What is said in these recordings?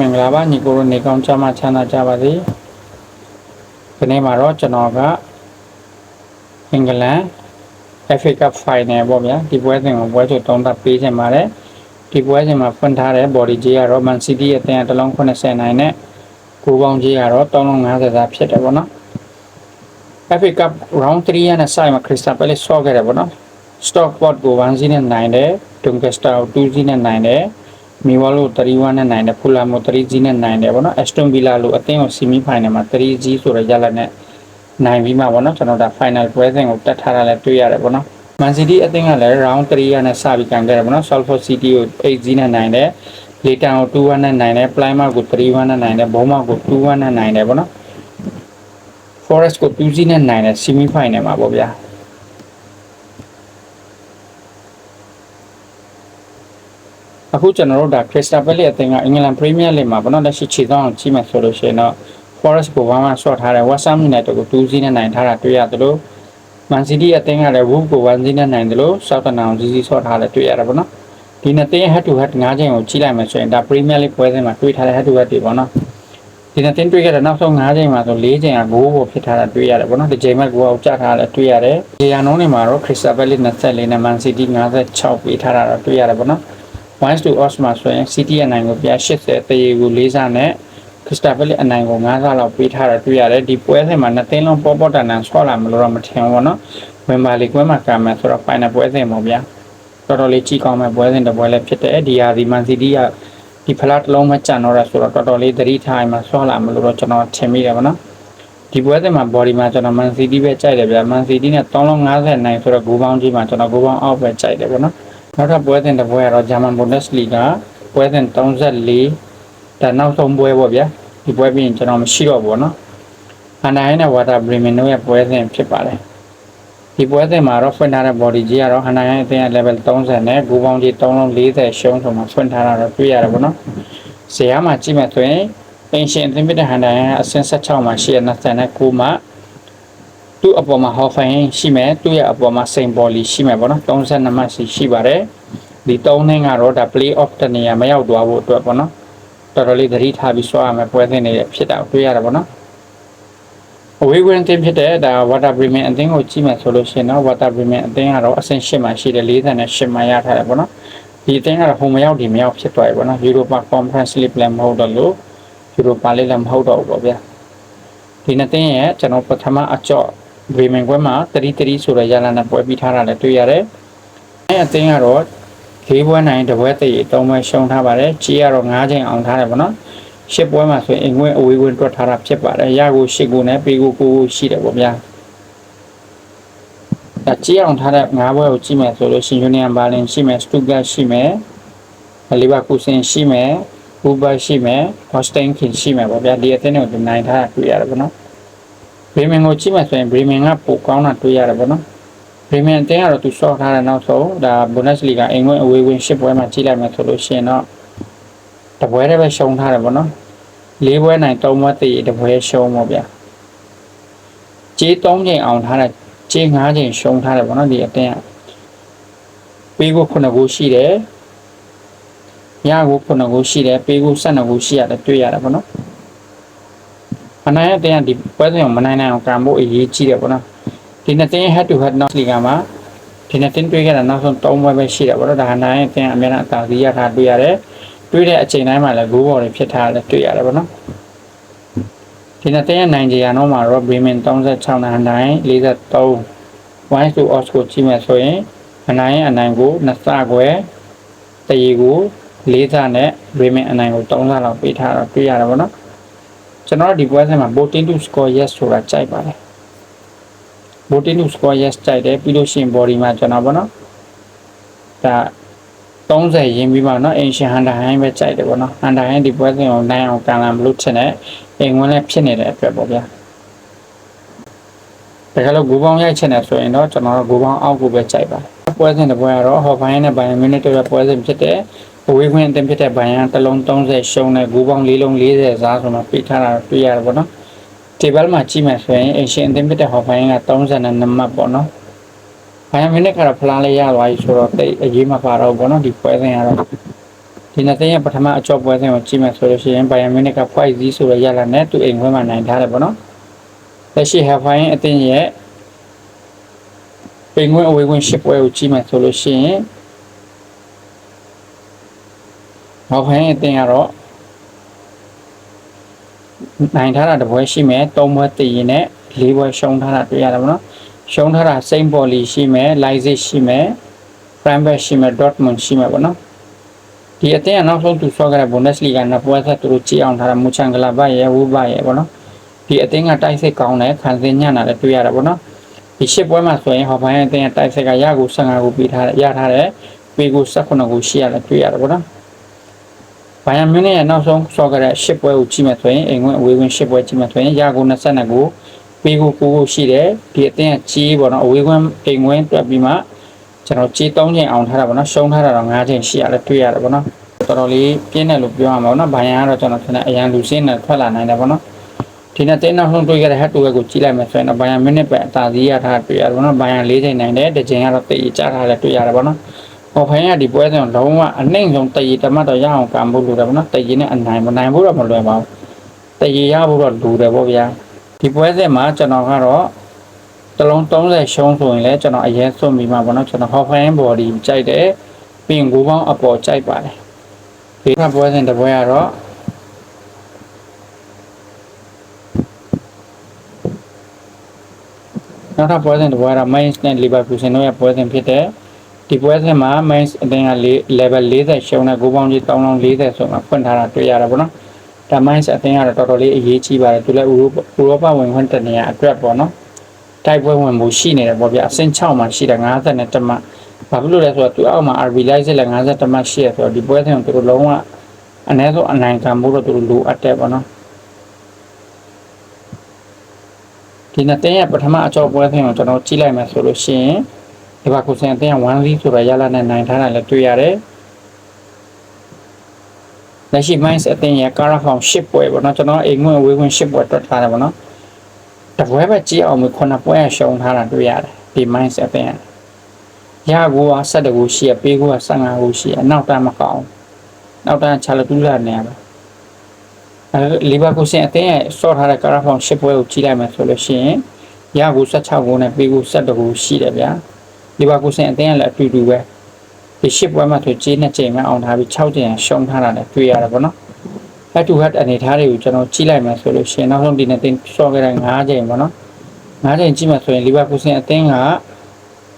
မင်္ဂလာပါညီကိုတို့နေကောင်းချမ်းသာချမ်းသာကြပါစေဒီနေ့မှာတော့ကျွန်တော်ကအင်္ဂလန် FA Cup Final ပေါ့ဗျာဒီပွဲစဉ်ကိုပွဲချုပ်သုံးသပ်ပေးချင်ပါတယ်ဒီပွဲစဉ်မှာဖွင့်ထားတဲ့ body ကြီးကတော့ Man City ရဲ့အသင်းအတလုံး80နိုင်နဲ့ကိုပေါင်းကြီးကတော့350သာဖြစ်တယ်ပေါ့နော် FA Cup round 3ရနဲ့ဆိုင်မှာ Crystal Palace ဆော့ခဲ့တယ်ပေါ့နော် Stockport ကို1-0နဲ့နိုင်တယ် Doncaster ကို2-0နဲ့နိုင်တယ် မီဝါလို့3-1နဲ့နိုင်တယ်ဖူလာမို3-0နဲ့နိုင်တယ်ပေါ့နော် Aston Villa လို့အသင်းကို semi final မှာ3-0ဆိုတဲ့ရလဒ်နဲ့နိုင်ပြီးမှပေါ့နော်ကျွန်တော်ဒါ final ပွဲစဉ်ကိုတက်ထားတာလည်းတွေ့ရတယ်ပေါ့နော် Man City အသင်းကလည်း round 3ရနဲ့စပြီးကန်ခဲ့တယ်ပေါ့နော် Salford City ကို8-0နဲ့နိုင်တယ် Leighton ကို2-1နဲ့နိုင်တယ် Plymouth ကို3-1နဲ့နိုင်တယ် Bournemouth ကို2-1နဲ့နိုင်တယ်ပေါ့နော် Forest ကို2-0နဲ့နိုင်တယ် semi final မှာပေါ့ဗျာ အခုကျွန်တော်တို့ဒါ Crystal Palace အသင်းကအင်္ဂလန် Premier League မှာဘယ်တော့လက်ရှိခြေသောင်းကြီးမှဆိုလို့ရှိရင်တော့ Forest ကိုဝမ်းဝမ်းဆော့ထားတယ် West Ham United ကို2-0နဲ့နိုင်ထားတာတွေ့ရတယ်လို့ Man City အသင်းကလည်း Wolves ကို1-0နဲ့နိုင်တယ်လို့ Southampton ကို0-0ဆော့ထားတယ်တွေ့ရတယ်ပေါ့နော်ဒီနှစ်သင်း head to head ၅ချိန်ကိုကြီးလိုက်မယ်ဆိုရင်ဒါ Premier League ပွဲစဉ်မှာတွေ့ထားတဲ့ head to head တွေပေါ့နော်ဒီနှစ်သင်းတွေ့ခဲ့တဲ့နောက်ဆုံး၅ချိန်မှာဆို၄ချိန်ကဂိုးကိုဖြစ်ထားတာတွေ့ရတယ်ပေါ့နော်ဒီချိန်မှာဂိုးအောင်ကျထားတာတွေ့ရတယ်ဒီရန်နုန်းတွေမှာတော့ Crystal Palace 24နဲ့ Man City 56ပေးထားတာတော့တွေ့ရတယ်ပေါ့နော် wise to os မှာဆိုရင် city အနိုင်ကိုပြ80တရေကို၄ဆနဲ့ crystal palace အနိုင်ကို9ဆလောက်ပေးထားတာတွေ့ရတယ်ဒီပွဲစဉ်မှာနှစ်သင်းလုံးပေါ်ပေါ်တန်တန်ဆော့လာမလို့တော့မထင်ဘူးပေါ့နော်ဝင်ပါလီကွဲမှာကံမယ်ဆိုတော့ final ပွဲစဉ်ပေါ့ဗျာတော်တော်လေးကြီးကောင်းမဲ့ပွဲစဉ်တစ်ပွဲလည်းဖြစ်တယ်ဒီဟာဒီ man city ကဒီဖလားတစ်လုံးမကြံတော့ရဆိုတော့တော်တော်လေးသတိထားမှဆော့လာမလို့တော့ကျွန်တော်ထင်မိတယ်ပေါ့နော်ဒီပွဲစဉ်မှာ body မှာကျွန်တော် man city ပဲကြိုက်တယ်ဗျာ man city နဲ့350နိုင်ဆိုတော့ဂိုးပေါင်းကြီးမှာကျွန်တော်ဂိုးပေါင်းအောက်ပဲကြိုက်တယ်ပေါ့နော် နောက်ထပ်ပွဲစဉ်တစ်ပွဲကတော့ဂျာမန်ဘွန်ဒက်စ်လီဂါပွဲစဉ်34ဒါနောက်ဆုံးပွဲပေါ့ဗျာဒီပွဲပြီးရင်ကျွန်တော်မရှိတော့ဘူးเนาะအန်တိုင်းနဲ့ဝါတာဘရီမင်တို့ရဲ့ပွဲစဉ်ဖြစ်ပါတယ်ဒီပွဲစဉ်မှာတော့ဖွင့်ထားတဲ့ body ကြီးကတော့အန်တိုင်းအသင်းရဲ့ level 30နဲ့ဂိုးပေါင်းကြီး3လုံး40ရှုံးဆိုမှဖွင့်ထားတာတော့တွေ့ရတယ်ပေါ့နော်ဇေယျမှာကြည့်မယ်ဆိုရင်အင်ရှင်အသင်းဖြစ်တဲ့ဟန်တိုင်းအဆင့်16မှာရှိရ29မှာ သူ့အပေါ်မှာဟော်ဖိုင်ရှိမယ်သူ့ရဲ့အပေါ်မှာစိန်ဘော်လီရှိမယ်ပေါ့နော်32မှတ်စီရှိပါတယ်ဒီ3နှင်းကတော့ဒါ play off တနေရာမရောက်သွားဖို့အတွက်ပေါ့နော်တော်တော်လေးသတိထားပြီးဆွာရမယ်ပွဲစဉ်တွေဖြစ်တာတွေ့ရတယ်ပေါ့နော်အဝေးကွင်းတင်ဖြစ်တဲ့ဒါ water premium အသင်းကိုကြည့်မယ်ဆိုလို့ရှိရင်တော့ water premium အသင်းကတော့အဆင့်8မှာရှိတယ်48မှာရထားတယ်ပေါ့နော်ဒီအသင်းကတော့ဟိုမရောက်ဒီမရောက်ဖြစ်သွားပြီပေါ့နော် Europa Conference League လည်းမဟုတ်တော့လို့ Europa League လည်းမဟုတ်တော့ဘူးပေါ့ဗျာဒီနှစ်သင်းရဲ့ကျွန်တော်ပထမအကြော့ ဘရီမင်ကွဲမှာ33ဆိုတဲ့ရလနဲ့ပွဲပြီးထားတာလည်းတွေ့ရတယ်။အဲအသင်းကတော့၄ပွဲနိုင်တစ်ပွဲတည်၃ပွဲရှုံးထားပါတယ်။ကြီးကတော့၅ချိန်အောင်ထားတယ်ပေါ့နော်။၈ပွဲမှာဆိုရင်အင်ကွင်းအဝေးကွင်းတွက်ထားတာဖြစ်ပါတယ်။ရကို၈ကိုနဲ့ပေကိုကိုကိုရှိတယ်ပေါ့ဗျာ။ဒါကြီးအောင်ထားတဲ့၅ပွဲကိုကြည့်မယ်ဆိုလို့ရှင်ယူနီယံဘာလင်ရှိမယ်စတူဂတ်ရှိမယ်လီဗာပူးစင်ရှိမယ်ဘူဘာရှိမယ်ဟော့စတိန်ခင်ရှိမယ်ပေါ့ဗျာဒီအသင်းတွေကိုနိုင်ထားတာတွေ့ရတယ်ပေါ့နော်။ ဘရီမင်ကိုကြည့်မှဆိုရင်ဘရီမင်ကပိုကောင်းတာတွေ့ရတယ်ပေါ့နော်ဘရီမင်အတင်းကတော့သူဆော့ထားတဲ့နောက်ဆုံးဒါဘွန်ဒက်စ်လီဂါအိမ်ဝင်အဝေးဝင်၈ပွဲမှာကြည့်လိုက်မှဆိုလို့ရှိရင်တော့တပွဲတည်းပဲရှုံးထားတယ်ပေါ့နော်၄ပွဲနိုင်၃ပွဲတည်တပွဲရှုံးပေါ့ဗျာကြေး၃ချိန်အောင်ထားတဲ့ကြေး၅ချိန်ရှုံးထားတယ်ပေါ့နော်ဒီအတင်းကပေးကို9ခုရှိတယ်ညကို9ခုရှိတယ်ပေးကို12ခုရှိရတယ်တွေ့ရတယ်ပေါ့နော် မနိုင်တဲ့တင်းကဒီပွဲစဉ်ကိုမနိုင်နိုင်အောင်ကံဖို့အရေးကြီးတယ်ပေါ့နော်ဒီနှစ်တင်း head to head နောက်လီဂါမှာဒီနှစ်တင်းတွေ့ခဲ့တာနောက်ဆုံး၃ပွဲပဲရှိတယ်ပေါ့နော်ဒါနိုင်တဲ့တင်းအများနဲ့အသာစီးရထားတွေ့ရတယ်တွေ့တဲ့အချိန်တိုင်းမှာလည်းဂိုးဘော်တွေဖြစ်ထားတယ်တွေ့ရတယ်ပေါ့နော်ဒီနှစ်တင်းရဲ့နိုင်ကြရတော့မှာတော့ Bremen 36နဲ့နိုင်43 wise to odds ကိုကြည့်မယ်ဆိုရင်အနိုင်ရဲ့အနိုင်ကိုနှစ်ဆခွဲတရီကို၄ဆနဲ့ Bremen အနိုင်ကို3ဆလောက်ပေးထားတော့တွေ့ရတယ်ပေါ့နော် ကျွန်တော်တို့ဒီပွဲစဉ်မှာ voting to score yes ဆိုတာကြိုက်ပါတယ် voting to score yes ကြိုက်တယ်ပြီးလို့ရှိရင် body မှာကျွန်တော်ဗောနော်ဒါ30ရင်းပြီးမှเนาะ ancient hunter high ပဲကြိုက်တယ်ဗောနော် hunter high ဒီပွဲစဉ်ကိုနိုင်အောင်ကန်လာမလို့ထင်တယ်အိမ်ဝင်လည်းဖြစ်နေတဲ့အတွက်ပေါ့ဗျာတကယ်လို့ဂိုးပေါင်းရိုက်ချင်တယ်ဆိုရင်တော့ကျွန်တော်တို့ဂိုးပေါင်းအောက်ကိုပဲကြိုက်ပါတယ် ပွဲစဉ်တစ်ပွဲကတော့ဟော်ဖိုင်းနဲ့ဘိုင်မီနစ်တွေပွဲစဉ်ဖြစ်တဲ့အဝေးခွင့်အသင်းဖြစ်တဲ့ဘိုင်ယန်တစ်လုံး30ရှုံးတဲ့ဂိုးပေါင်း၄လုံး40စားဆိုမှပေးထားတာတွေ့ရတယ်ပေါ့နော်။ table မှာကြည့်မယ်ဆိုရင်အရှင်အသင်းဖြစ်တဲ့ဟော်ဘိုင်ယန်က32မှတ်ပေါ့နော်။ဘိုင်ယန်မီနစ်ကတော့ဖလားလေးရသွားပြီဆိုတော့တိတ်အရေးမပါတော့ဘူးပေါ့နော်ဒီပွဲစဉ်ကတော့ဒီဒီနှစ်သိန်းရဲ့ပထမအကြော့ပွဲစဉ်ကိုကြည့်မယ်ဆိုလို့ရှိရင်ဘိုင်ယန်မြူနစ်က5-0ဆိုတဲ့ရလနဲ့သူအိမ်ခွဲမှာနိုင်ထားတယ်ပေါ့နော်လက်ရှိဟက်ဖိုင်အသင်းရဲ့ ပိန်ခွင့်အဝေးခွင့်10ပွဲကိုကြည့်မယ်ဆိုလို့ရှိရင်ဟက်ဖိုင်အသင်းကတော့နိုင်ထားတာတစ်ပွဲရှိမယ်၃ပွဲတည်ရင်နဲ့၄ပွဲရှုံးထားတာတွေ့ရတယ်ပေါ့နော်ရှုံးထားတာစိမ့်ပေါ်လီရှိမယ်လိုက်စစ်ရှိမယ် prime bet ရှိမယ် dortmund ရှိမယ်ပေါ့နော်ဒီအတင်းကနောက်ဆုံးသူဆော့ခဲ့တဲ့ Bundesliga နှစ်ပွဲဆက်သူတို့ကြည့်အောင်ထားတာမူချန်ဂလာဘရဲ့ဝူဘရဲ့ပေါ့နော်ဒီအတင်းကတိုက်စစ်ကောင်းတယ်ခံစင်ညံ့တာလည်းတွေ့ရတာပေါ့နော် ဒီရှစ်ပွဲမှာဆိုရင်ဟော်ဘိုင်းအတင်းကတိုက်စစ်ကရကို15ကိုပြီးထားတယ်ရထားတယ်ပေကို18ကိုရှိရတယ်တွေ့ရတာပေါ့နော်ဘိုင်ယန်မြူနစ်ရဲ့နောက်ဆုံးဆော့ခဲ့တဲ့ရှစ်ပွဲကိုကြည့်မယ်ဆိုရင်အိမ်ဝင်အဝေးဝင်ရှစ်ပွဲကြည့်မယ်ဆိုရင်ရကို22ကိုပေကို9ကိုရှိတယ်ဒီအတင်းကကြီးပေါ့နော်အဝေးဝင်အိမ်ဝင်တွက်ပြီးမှကျွန်တော်ကြီး3ချိန်အောင်ထားတာပေါ့နော်ရှုံးထားတာတော့5ချိန်ရှိရတယ်တွေ့ရတယ်ပေါ့နော်တော်တော်လေးပြင်းတယ်လို့ပြောရမှာပေါ့နော်ဘိုင်ယန်ကတော့ကျွန်တော်ထင်တယ်အရန်လူစင်းနဲ့ထွက်လာနိုင်တယ်ပေါ့နော် ဒီနေ့တင်းနောက်ဆုံးတွေ့ခဲ့တဲ့ head to head ကိုကြည့်လိုက်မယ်ဆိုရင်တော့ဘိုင်ယန်မိနစ်ပဲအသာစီးရထားတွေ့ရတယ်ပေါ့နော်ဘိုင်ယန်၄ချိန်နိုင်တယ်တစ်ချိန်ကတော့တိတ်ကြထားတယ်တွေ့ရတယ်ပေါ့နော်ဟောဖိုင်ကဒီပွဲစဉ်လုံးဝအနှိမ့်ဆုံးတည်ရတမတ်တော့ရအောင်ကံဖို့လိုတယ်ပေါ့နော်တည်ရနဲ့အနိုင်မနိုင်ဖို့တော့မလွယ်ပါဘူးတည်ရရဖို့တော့လိုတယ်ပေါ့ဗျာဒီပွဲစဉ်မှာကျွန်တော်ကတော့တလုံး30ရှုံးဆိုရင်လည်းကျွန်တော်အရင်စွန့်ပြီးမှပေါ့နော်ကျွန်တော် half hand body ကြိုက်တယ်ပြီးရင်ဂိုးပေါင်းအပေါ်ကြိုက်ပါတယ်ဒီကပွဲစဉ်တစ်ပွဲကတော့ နောက်ထပ်ပွဲစဉ်တစ်ပွဲကတော့ Mainz နဲ့ Leverkusen တို့ရဲ့ပွဲစဉ်ဖြစ်တဲ့ဒီပွဲစဉ်မှာ Mainz အသင်းက level 40ရှုံးတဲ့ဂိုးပေါင်းကြီး3040ဆိုမှဖွင့်ထားတာတွေ့ရတာပေါ့နော်ဒါ Mainz အသင်းကတော့တော်တော်လေးအရေးကြီးပါတယ်သူလည်းဥရောပဝင်ခွင့်တနေရအတွက်ပေါ့နော်တိုက်ပွဲဝင်မှုရှိနေတယ်ပေါ့ဗျအဆင့်6မှာရှိတယ်50နဲ့တမဘာဖြစ်လို့လဲဆိုတော့သူအောက်မှာ RB license လည်း50မှရှိရဆိုတော့ဒီပွဲစဉ်ကိုသူတို့လုံးဝအနည်းဆုံးအနိုင်ခံဖို့တော့သူတို့လိုအပ်တယ်ပေါ့နော် ဒီနှစ်တင်းရဲ့ပထမအကြောပွဲစဉ်ကိုကျွန်တော်ကြည့်လိုက်မယ်ဆိုလို့ရှိရင်ဒီဘာကိုစင်အတင်းက1 0ဆိုတော့ရလာနဲ့နိုင်ထားတာလည်းတွေ့ရတယ်လက်ရှိ Minds အတင်းရဲ့ Carafon 10ပွဲပေါ့နော်ကျွန်တော်အိမ်ငွေဝေးခွင့်10ပွဲတွက်ထားတယ်ပေါ့နော်တပွဲပဲကြည့်အောင်ခုနှစ်ပွဲရှုံးထားတာတွေ့ရတယ်ဒီ Minds အတင်းရကိုက7ကိုရှိရပေးကိုက15ကိုရှိရနောက်တန်းမကောင်းနောက်တန်းချာလတူလာနေရပါအဲ လီဗာပူးစင်အတင်းရဲ့ဆော့ထားတဲ့ကာရာဖောင်10ပွဲကိုကြည့်လိုက်မယ်ဆိုလို့ရှိရင်ရကို16ကိုနဲ့ပေးကို17ကိုရှိတယ်ဗျာလီဗာပူးစင်အတင်းကလည်းအတူတူပဲဒီ10ပွဲမှာဆိုကြေးနှစ်ချိန်မှအောင်ထားပြီး6ချိန်ရှုံးထားတာလည်းတွေ့ရတယ်ပေါ့နော် head to head အနေထားတွေကိုကျွန်တော်ကြည့်လိုက်မယ်ဆိုလို့ရှိရင်နောက်ဆုံးဒီနေ့တင်းဆော့ခဲ့တဲ့9ချိန်ပေါ့နော်9ချိန်ကြည့်မှဆိုရင်လီဗာပူးစင်အတင်းက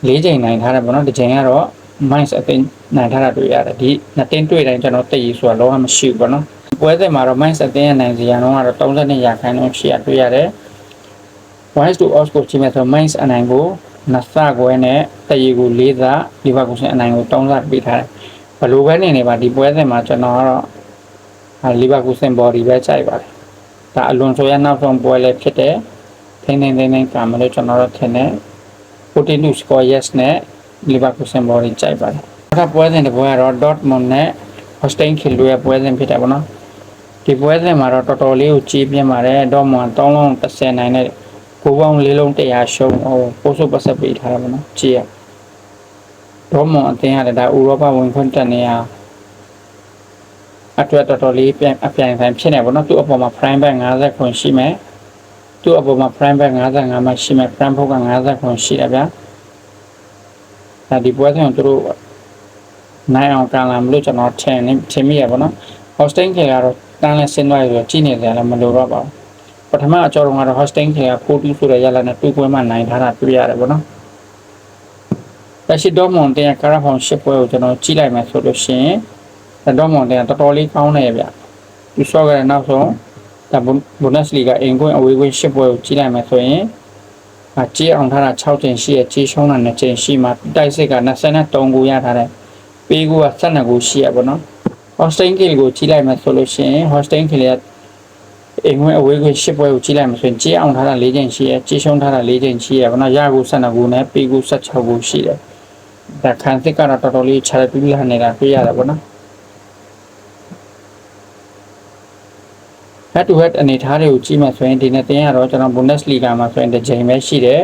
၄ချိန်နိုင်ထားတယ်ပေါ့နော်တစ်ချိန်ကတော့ minus အတင်းနိုင်ထားတာတွေ့ရတယ်ဒီနှစ်တင်းတွေ့တိုင်းကျွန်တော်တည်ရဆိုတာလုံးဝမရှိဘူးပေါ့နော် ပွဲစဉ်မှာတော့ minus အတင်းရဲ့နိုင်စီရန်တော့ကတော့32ရာခိုင်နှုန်းရှိရတွေ့ရတယ် wise to os ကိုချိန်မဲ့ဆို minus အနိုင်ကိုနှစ်ဆခွဲနဲ့တည်ရကို၄ဆဒီဘက်ကိုရှင်အနိုင်ကို3ဆပေးထားတယ်ဘလိုပဲနေနေပါဒီပွဲစဉ်မှာကျွန်တော်ကတော့လီဗာပူးစင် body ပဲကြိုက်ပါတယ်ဒါအလွန်ဆိုရနောက်ဆုံးပွဲလည်းဖြစ်တယ်ထိန်းထိန်းသိမ်းသိမ်းကံမလို့ကျွန်တော်တို့ထင်တယ် Coutinho score yes နဲ့ Leverkusen ဘော်ကြီးကြိုက်ပါတယ်။နောက်ပွဲစဉ်တစ်ပွဲကတော့ Dortmund နဲ့ Holstein Kiel တို့ရဲ့ပွဲစဉ်ဖြစ်တယ်ပေါ့နော်။ ဒီပွဲစဉ်မှာတော့တော်တော်လေးကိုကြီးပြင်းပါတယ်။ Dortmund 3လုံး30နိုင်တဲ့ကိုပေါင်း၄လုံး100ရှုံးဟိုပို့ဆုပတ်ဆက်ပေးထားတာပေါ့နော်။ကြည့်ရ။ Dortmund အသင်းရတယ်ဒါဥရောပဝင်ခွင့်တက်နေရအတွက်တော်တော်လေးပြန်အပြိုင်ဆိုင်ဖြစ်နေပေါ့နော်။သူ့အပေါ်မှာ prime bet 50ခွန်ရှိမယ်။သူ့အပေါ်မှာ prime bet 55မှရှိမယ် prime ဖို့က50ခွန်ရှိတယ်ဗျာဒါဒီပွဲစဉ်ကိုသူတို့နိုင်အောင်ကန်လာမလို့ကျွန်တော်ထင်နေထင်မိရပါတော့ hosting ခေကတော့ တန်းလဲဆင်းသွားရဆိုကြည့်နေတယ်လည်းမလိုတော့ပါဘူးပထမအကြောတော့ကတော့ hosting ခေက42ဆိုတဲ့ရလာနဲ့တူပွဲမှနိုင်ထားတာတွေ့ရတယ်ပေါ့နော်လက်ရှိဒေါမွန်တင်ကကာရာဖောင်ရှစ်ပွဲကိုကျွန်တော်ကြည့်လိုက်မယ်ဆိုလို့ရှိရင်ဒေါမွန်တင်ကတော်တော်လေးကောင်းတယ်ဗျသူဆော့ခဲ့တဲ့နောက်ဆုံးဒါဘွန်ဒက်စ်လီဂါအိမ်ကွင်းအဝေးကွင်းရှစ်ပွဲကိုကြည့်လိုက်မယ်ဆိုရင်အကြေးအောင်ထားတာ6ချိန်ရှိရကြေးရှုံးတာ2ချိန်ရှိမှတိုက်စစ်က23ကိုရထားတယ်ပေးကိုက12ကိုရှိရပါတော့ Hosting Kill ကိုကြည့်လိုက်မယ်ဆိုလို့ရှိရင် Hosting Kill ရဲ့အိမ်ကွင်းအဝေးကွင်းရှစ်ပွဲကိုကြည့်လိုက်မယ်ဆိုရင်ကြေးအောင်ထားတာ4ချိန်ရှိရကြေးရှုံးထားတာ4ချိန်ရှိရပါတော့ရကို12ကိုနဲ့ပေးကို16ကိုရှိတယ်ဒါခံစစ်ကတော့တော်တော်လေးခြားပြပြလာနေတာတွေ့ရတယ်ပေါ့နော် head to head အနေထားတွေကိုကြည့်မှဆိုရင်ဒီနေ့တင်ရတော့ကျွန်တော် Bundesliga မှာဆိုရင်တစ်ချိန်ပဲရှိတယ်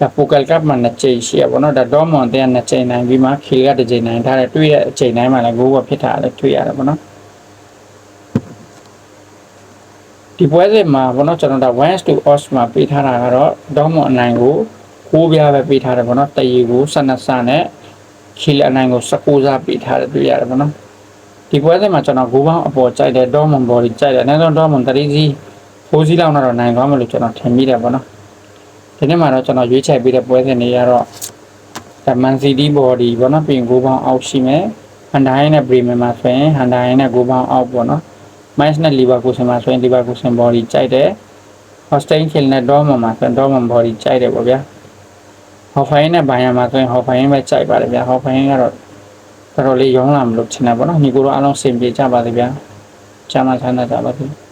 ဒါပိုကယ်ကပ်မှာနှစ်ချိန်ရှိရပါတော့ဒါဒေါမွန်တဲ့နှစ်ချိန်နိုင်ပြီးမှခီကတစ်ချိန်နိုင်ထားတယ်တွေ့တဲ့အချိန်တိုင်းမှာလည်းဂိုးကဖြစ်တာလည်းတွေ့ရတယ်ပေါ့နော်ဒီပွဲစဉ်မှာဘောနော်ကျွန်တော်ဒါ1 to odds မှာပေးထားတာကတော့ဒေါမွန်အနိုင်ကိုကိုးပြားပဲပေးထားတယ်ဘောနော်တရီကို12ဆနဲ့ခီလအနိုင်ကို19စားပေးထားတယ်တွေ့ရတယ်ဘောနော်ဒီပွဲစဉ်မှာကျွန်တော်ဂိုးပေါင်းအပေါ်ကြိုက်တယ်ဒေါမွန်ဘော်ဒီကြိုက်တယ်အနည်းဆုံးဒေါမွန်3စီး4စီးလောက်တော့နိုင်သွားမယ်လို့ကျွန်တော်ထင်မိတယ်ဘောနော် ဒီနေ့မှာတော့ကျွန်တော်ရွေးချယ်ပေးတဲ့ပွဲစဉ်တွေကတော့ဒါမန်စီတီဘော်ဒီဘောနော်ပြင်ကိုပေါင်းအောက်ရှိမယ်ဟန်ဒိုင်းနဲ့ပရီမီမှာဆိုရင်ဟန်ဒိုင်းနဲ့ကိုပေါင်းအောက်ပေါ့နော်မိုက်စ်နဲ့လီဗာပူးဆင်မှာဆိုရင်လီဗာပူးဆင်ဘော်ဒီကြိုက်တယ်ဟော့စတိန်ကီလ်နဲ့ဒေါမန်မှာဆိုရင်ဒေါမန်ဘော်ဒီကြိုက်တယ်ပေါ့ဗျာဟော်ဖိုင်နဲ့ဘိုင်ယာမှာဆိုရင်ဟော်ဖိုင်ပဲကြိုက်ပါတယ်ဗျာဟော်ဖိုင်ကတော့တော်တော်လေးရောင်းလာမလို့ချင်တယ်ပေါ့နော်ညီကိုတို့အားလုံးစင်ပြေကြပါစေဗျာချမ်းသာချမ်းသာကြပါစေ